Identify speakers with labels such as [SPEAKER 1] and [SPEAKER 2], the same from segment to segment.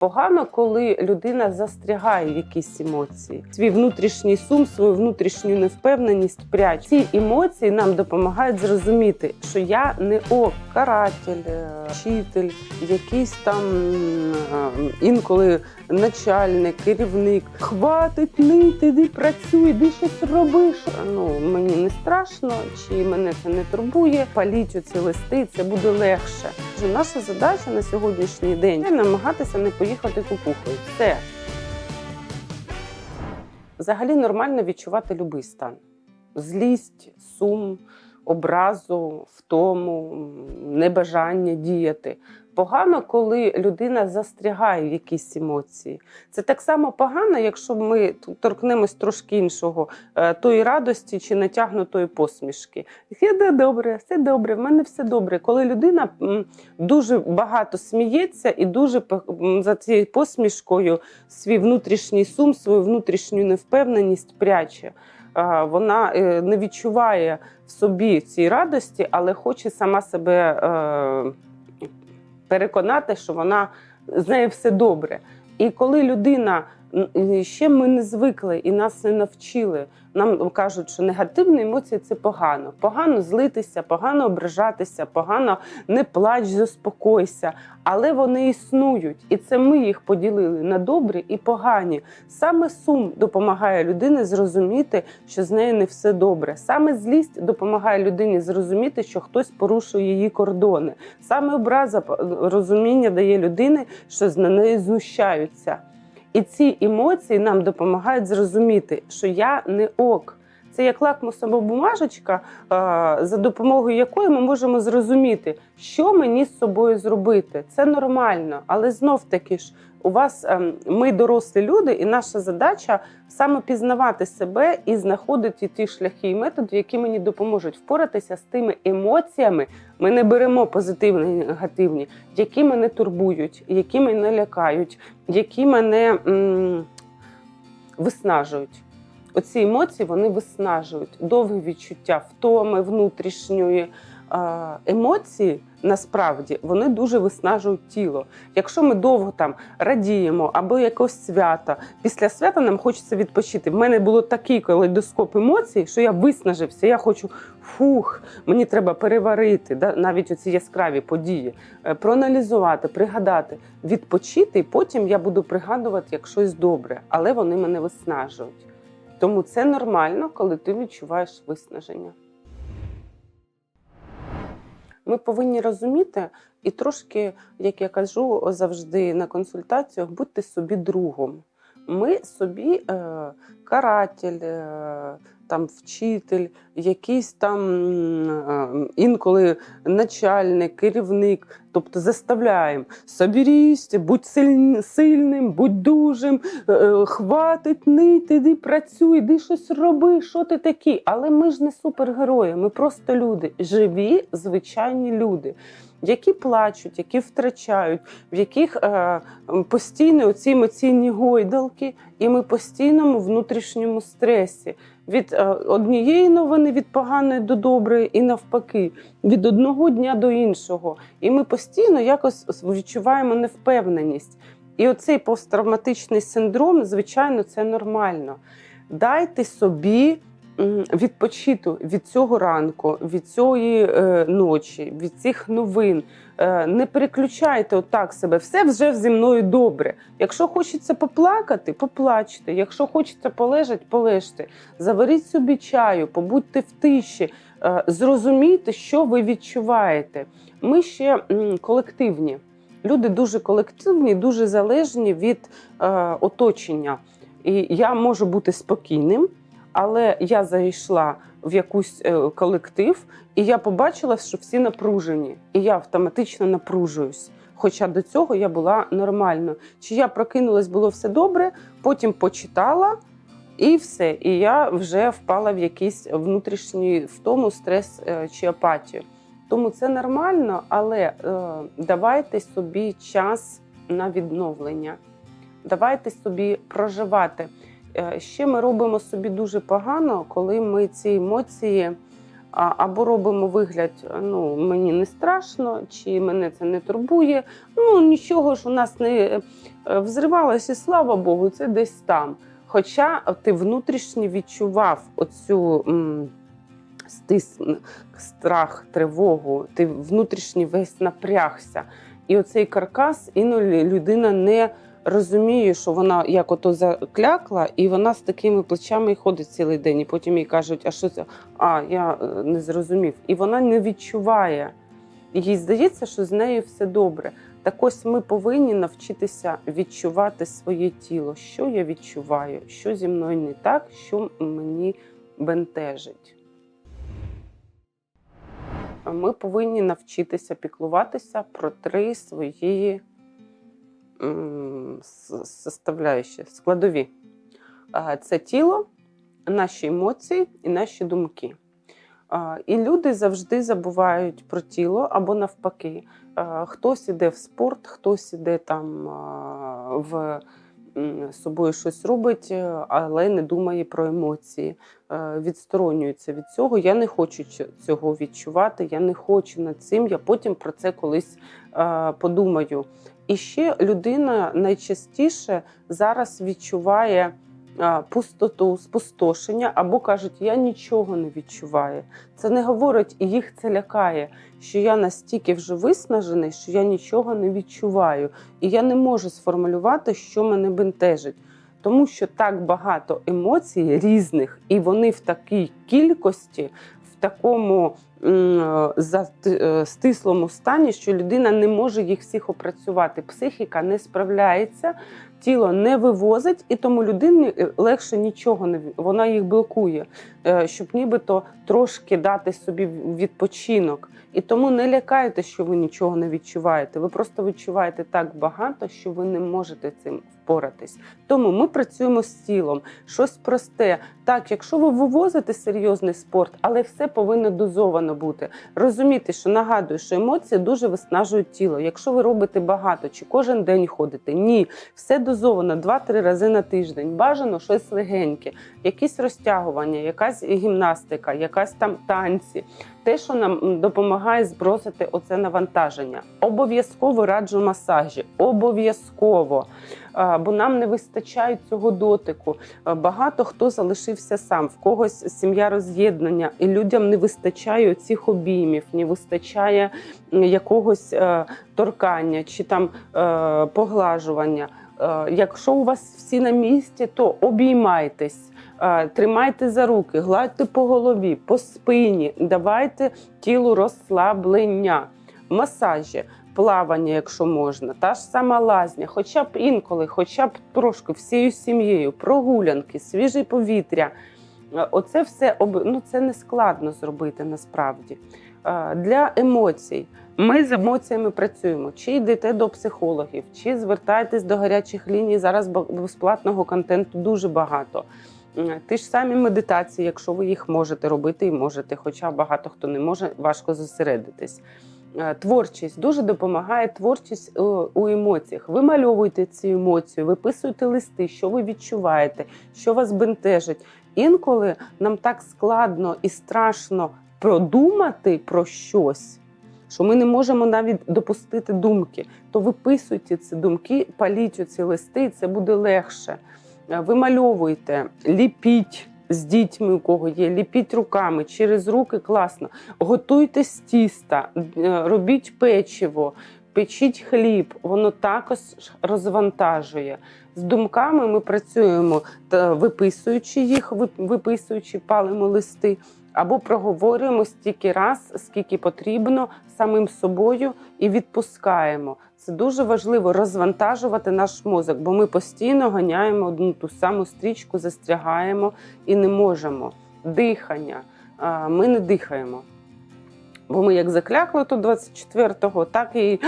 [SPEAKER 1] Погано, коли людина застрягає в якісь емоції. Свій внутрішній сум, свою внутрішню невпевненість пряче. Ці емоції нам допомагають зрозуміти, що я не о каратель, е, вчитель, якийсь там е, інколи начальник, керівник. Хватить нити, іди працюй, іди щось робиш. Ну мені не страшно, чи мене це не турбує. Паліть оці листи, це буде легше. Наша задача на сьогоднішній день намагатися не поїхати кукухою. Все. Взагалі нормально відчувати будь-який стан: злість, сум, образу, втому, небажання діяти. Погано, коли людина застрягає в якісь емоції. Це так само погано, якщо ми торкнемось трошки іншого е, тої радості чи натягнутої посмішки. Все добре, все добре, в мене все добре. Коли людина дуже багато сміється і дуже за цією посмішкою свій внутрішній сум, свою внутрішню невпевненість пряче. Вона е, не відчуває в собі цієї радості, але хоче сама себе е, переконати, що вона з нею все добре. І коли людина ще ми не звикли і нас не навчили, нам кажуть, що негативні емоції це погано. Погано злитися, погано ображатися, погано не плач, заспокойся. Але вони існують, і це ми їх поділили на добрі і погані. Саме сум допомагає людині зрозуміти, що з нею не все добре. Саме злість допомагає людині зрозуміти, що хтось порушує її кордони. Саме образа розуміння дає людині, що з неї знущаються. І ці емоції нам допомагають зрозуміти, що я не ок. Це як лакмусова бумажечка, за допомогою якої ми можемо зрозуміти, що мені з собою зробити. Це нормально, але знов таки ж у вас ем, ми дорослі люди, і наша задача саме пізнавати себе і знаходити ті шляхи і методи, які мені допоможуть впоратися з тими емоціями. Ми не беремо позитивні і негативні, які мене турбують, які мене лякають, які мене м, виснажують. Оці емоції вони виснажують довге відчуття втоми внутрішньої емоції. Насправді вони дуже виснажують тіло. Якщо ми довго там радіємо або якось свята, після свята нам хочеться відпочити. В мене було такий калейдоскоп емоцій, що я виснажився. Я хочу фух, мені треба переварити да, навіть оці яскраві події, е, проаналізувати, пригадати, відпочити, і потім я буду пригадувати як щось добре, але вони мене виснажують. Тому це нормально, коли ти відчуваєш виснаження. Ми повинні розуміти і трошки, як я кажу завжди на консультаціях, будьте собі другом. Ми собі е, каратель, е, там вчитель, якийсь там інколи начальник, керівник. Тобто заставляємо соберіться, будь сильн- сильним, будь дужим, е, е, хватить нити, іди працюй, іди щось роби, що ти такий. Але ми ж не супергерої, ми просто люди, живі, звичайні люди, які плачуть, які втрачають, в яких е, постійно оці емоційні гойдалки, і ми постійному внутрішньому стресі. Від е, однієї новини від поганої до доброї, і навпаки, від одного дня до іншого. І ми постійно якось відчуваємо невпевненість. І оцей посттравматичний синдром, звичайно, це нормально. Дайте собі м, відпочити від цього ранку, від цієї е, ночі, від цих новин. Е, не переключайте отак себе. Все вже зі мною добре. Якщо хочеться поплакати, поплачте. Якщо хочеться полежати, полежте. Заваріть собі чаю, побудьте в тиші, е, зрозумійте, що ви відчуваєте. Ми ще колективні. Люди дуже колективні, дуже залежні від е, оточення. І я можу бути спокійним, але я зайшла в якийсь е, колектив, і я побачила, що всі напружені, і я автоматично напружуюсь. Хоча до цього я була нормально. Чи я прокинулась, було все добре, потім почитала. І все, і я вже впала в якийсь внутрішній втому, стрес е, чи апатію. Тому це нормально, але е, давайте собі час на відновлення. Давайте собі проживати. Е, ще ми робимо собі дуже погано, коли ми ці емоції або робимо вигляд, ну мені не страшно, чи мене це не турбує. Ну нічого ж у нас не е, взривалося, і слава Богу, це десь там. Хоча ти внутрішньо відчував оцю м, стис, страх, тривогу, ти внутрішньо весь напрягся. І оцей каркас іноді людина не розуміє, що вона як ото заклякла, і вона з такими плечами ходить цілий день. І потім їй кажуть, а що це? А, я е, не зрозумів. І вона не відчуває. Їй здається, що з нею все добре. Так ось ми повинні навчитися відчувати своє тіло, що я відчуваю, що зі мною не так, що мені бентежить. Ми повинні навчитися піклуватися про три свої составляючі, складові. Це тіло, наші емоції і наші думки. І люди завжди забувають про тіло або навпаки. Хтось іде в спорт, хтось іде там в з собою щось робить, е, але не думає про емоції, Е, відсторонюється від цього. Я не хочу цього відчувати, я не хочу над цим. Я потім про це колись е, подумаю. І ще людина найчастіше зараз відчуває пустоту, спустошення, або кажуть, я нічого не відчуваю. Це не говорить, і їх це лякає, що я настільки вже виснажений, що я нічого не відчуваю, і я не можу сформулювати, що мене бентежить. Тому що так багато емоцій різних, і вони в такій кількості, в такому м, е, стислому стані, що людина не може їх всіх опрацювати. Психіка не справляється, тіло не вивозить, і тому людині е, легше нічого не вона їх блокує, щоб нібито трошки дати собі відпочинок. І тому не лякайте, що ви нічого не відчуваєте. Ви просто відчуваєте так багато, що ви не можете цим впоратись. Тому ми працюємо з тілом, щось просте. Так, якщо ви вивозите серйозний спорт, але все повинно дозовано бути. Розуміти, що нагадую, що емоції дуже виснажують тіло. Якщо ви робите багато чи кожен день ходите, ні, все дозовано 2-3 рази на тиждень. Бажано щось легеньке, якісь розтягування, якась гімнастика, якась там танці. Те, що нам допомагає збросити оце навантаження. Обов'язково раджу масажі. Обов'язково. Бо нам не вистачає цього дотику. Багато хто залишився сам, в когось сім'я роз'єднання, і людям не вистачає цих обіймів, не вистачає якогось е, торкання чи там е, поглажування. Е, Якщо у вас всі на місці, то обіймайтесь, тримайте за руки, гладьте по голові, по спині, давайте тілу розслаблення, масажі, плавання, якщо можна, та ж сама лазня, хоча б інколи, хоча б трошки всією сім'єю, прогулянки, свіже повітря. Оце все ну, це не складно зробити насправді. Для емоцій. Ми з емоціями працюємо. Чи йдете до психологів, чи звертаєтесь до гарячих ліній. Зараз безплатного контенту дуже багато. Ті ж самі медитації, якщо ви їх можете робити і можете, хоча багато хто не може, важко зосередитись. Е, Творчість дуже допомагає творчість е, у емоціях. Вимальовуйте ці емоції, виписуйте листи, що ви відчуваєте, що вас бентежить. Інколи нам так складно і страшно продумати про щось, що ми не можемо навіть допустити думки. То виписуйте ці думки, паліть ці листи, і це буде легше. Е, Вимальовуйте, ліпіть з дітьми, у кого є, ліпіть руками, через руки класно. Готуйте з тіста, е, робіть печиво, печіть хліб, воно також розвантажує. З думками ми працюємо, виписуючи їх, виписуючи, палимо листи, або проговорюємо стільки раз, скільки потрібно самим собою, і відпускаємо. Це дуже важливо розвантажувати наш мозок, бо ми постійно ганяємо одну ту саму стрічку, застрягаємо і не можемо. Дихання. Ми не дихаємо. Бо ми як заклякли тут 24-го, так і,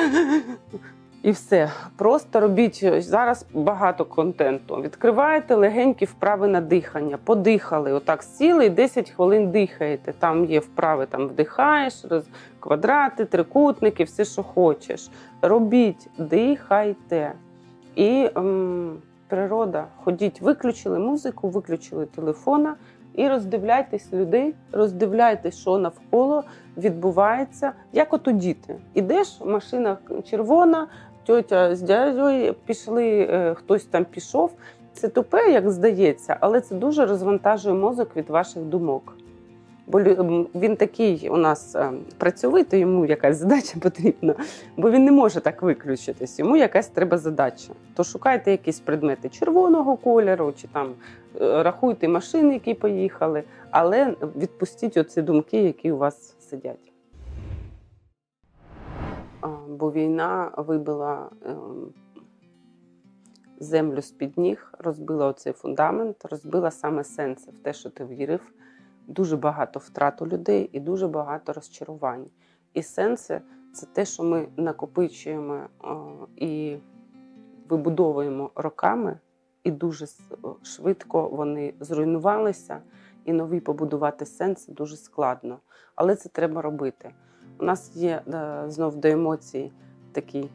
[SPEAKER 1] і все. Просто робіть зараз багато контенту. Відкриваєте легенькі вправи на дихання, подихали. Отак сіли і 10 хвилин дихаєте. Там є вправи, там вдихаєш, роз... квадрати, трикутники, все, що хочеш. Робіть, дихайте. І ем, природа, ходіть, виключили музику, виключили телефона, і роздивляйтесь людей, роздивляйтесь, що навколо відбувається, як от у діти. Ідеш, машина червона, тьотя з дядьою пішли, е, хтось там пішов. Це тупе, як здається, але це дуже розвантажує мозок від ваших думок. Бо він такий у нас е, працьовитий, йому якась задача потрібна, бо він не може так виключитись. Йому якась треба задача. То шукайте якісь предмети червоного кольору, чи там е, рахуйте машини, які поїхали, але відпустіть оці думки, які у вас сидять. Бо війна вибила ем, землю з-під ніг, розбила оцей фундамент, розбила саме сенси в те, що ти вірив. Дуже багато втрат у людей і дуже багато розчарувань. І сенси це те, що ми накопичуємо і вибудовуємо роками, і дуже швидко вони зруйнувалися, і нові побудувати сенси дуже складно. Але це треба робити. У нас є знов до емоцій такий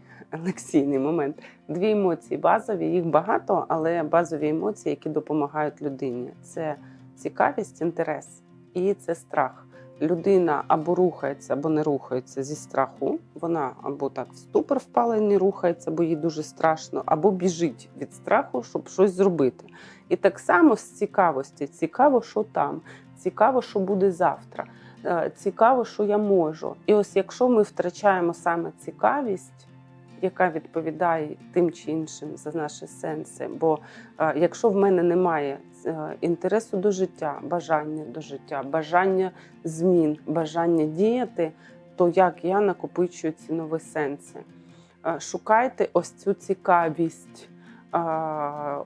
[SPEAKER 1] лекційний момент. Дві емоції базові, їх багато, але базові емоції, які допомагають людині. Це цікавість, інтерес і це страх. Людина або рухається, або не рухається зі страху. Вона або так в ступор впала і не рухається, бо їй дуже страшно, або біжить від страху, щоб щось зробити. І так само з цікавості. Цікаво, що там, цікаво, що буде завтра. Е, Цікаво, що я можу. І ось якщо ми втрачаємо саме цікавість, яка відповідає тим чи іншим за наші сенси. Бо е, якщо в мене немає е, інтересу до життя, бажання до життя, бажання змін, бажання діяти, то як я накопичую ці нові сенси? Шукайте ось цю цікавість.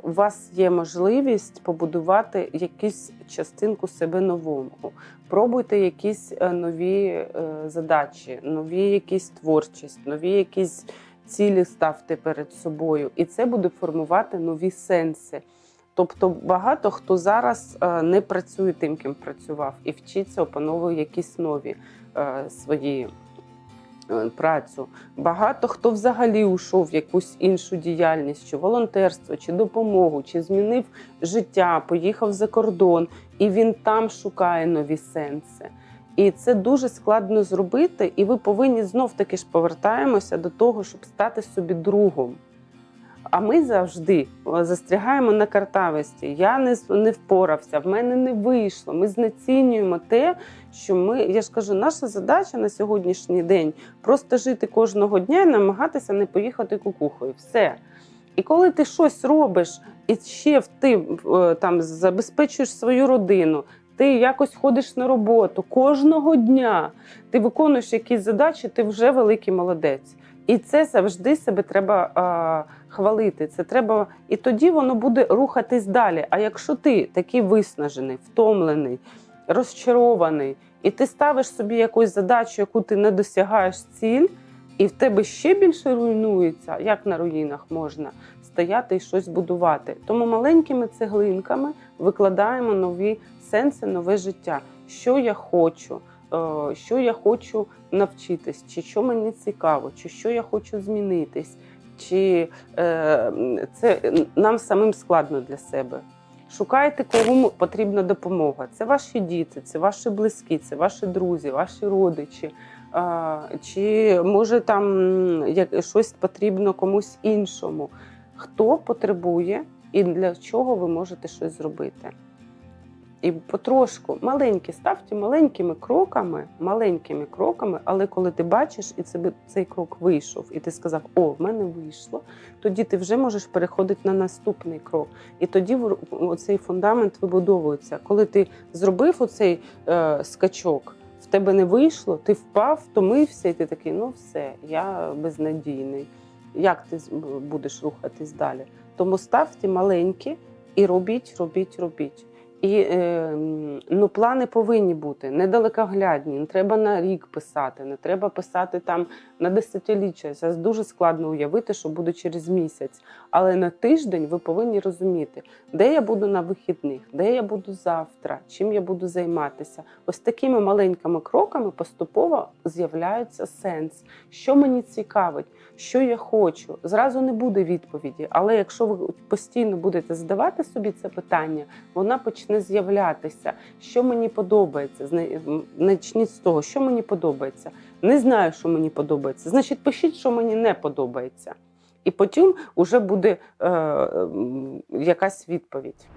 [SPEAKER 1] У вас є можливість побудувати якусь частинку себе нового. Пробуйте якісь е, нові е, задачі, нові якісь творчість, нові якісь цілі ставте перед собою, і це буде формувати нові сенси. Тобто багато хто зараз е, не працює тим, ким працював, і вчиться, опановує якісь нові свої працю. Багато хто взагалі ушов в якусь іншу діяльність, чи волонтерство, чи допомогу, чи змінив життя, поїхав за кордон, і він там шукає нові сенси. І це дуже складно зробити, і ви повинні знов таки ж повертаємося до того, щоб стати собі другом. А ми завжди застрягаємо на картавості. Я не, не впорався, в мене не вийшло. Ми знецінюємо те, що ми. Я ж кажу, наша задача на сьогоднішній день просто жити кожного дня і намагатися не поїхати кукухою. Все. І коли ти щось робиш і ще ти там забезпечуєш свою родину, ти якось ходиш на роботу кожного дня, ти виконуєш якісь задачі, ти вже великий молодець. І це завжди себе треба а, хвалити. Це треба, і тоді воно буде рухатись далі. А якщо ти такий виснажений, втомлений, розчарований, і ти ставиш собі якусь задачу, яку ти не досягаєш ціль, і в тебе ще більше руйнується, як на руїнах можна стояти і щось будувати. Тому маленькими цеглинками викладаємо нові сенси, нове життя. Що я хочу, е, що я хочу навчитись, чи що мені цікаво, чи що я хочу змінитись, чи е, це нам самим складно для себе. Шукайте, кому потрібна допомога. Це ваші діти, це ваші близькі, це ваші друзі, ваші родичі. Чи може там щось потрібно комусь іншому? Хто потребує і для чого ви можете щось зробити? І потрошку маленькі ставте маленькими кроками, маленькими кроками, але коли ти бачиш, і це цей крок вийшов, і ти сказав, о, в мене вийшло, тоді ти вже можеш переходити на наступний крок. І тоді оцей фундамент вибудовується. Коли ти зробив оцей е, скачок, в тебе не вийшло, ти впав, втомився, і ти такий, ну все, я безнадійний. Як ти будеш рухатись далі? Тому ставте маленькі і робіть, робіть, робіть. І е, ну, плани повинні бути недалекоглядні. Не треба на рік писати, не треба писати там на десятиліття. Це дуже складно уявити, що буде через місяць. Але на тиждень ви повинні розуміти, де я буду на вихідних, де я буду завтра, чим я буду займатися. Ось такими маленькими кроками поступово з'являється сенс, що мені цікавить, що я хочу. Зразу не буде відповіді, але якщо ви постійно будете задавати собі це питання, вона почне з'являтися. Що мені подобається? Начніть з того, що мені подобається. Не знаю, що мені подобається. Значить, пишіть, що мені не подобається. І потім вже буде е, якась відповідь.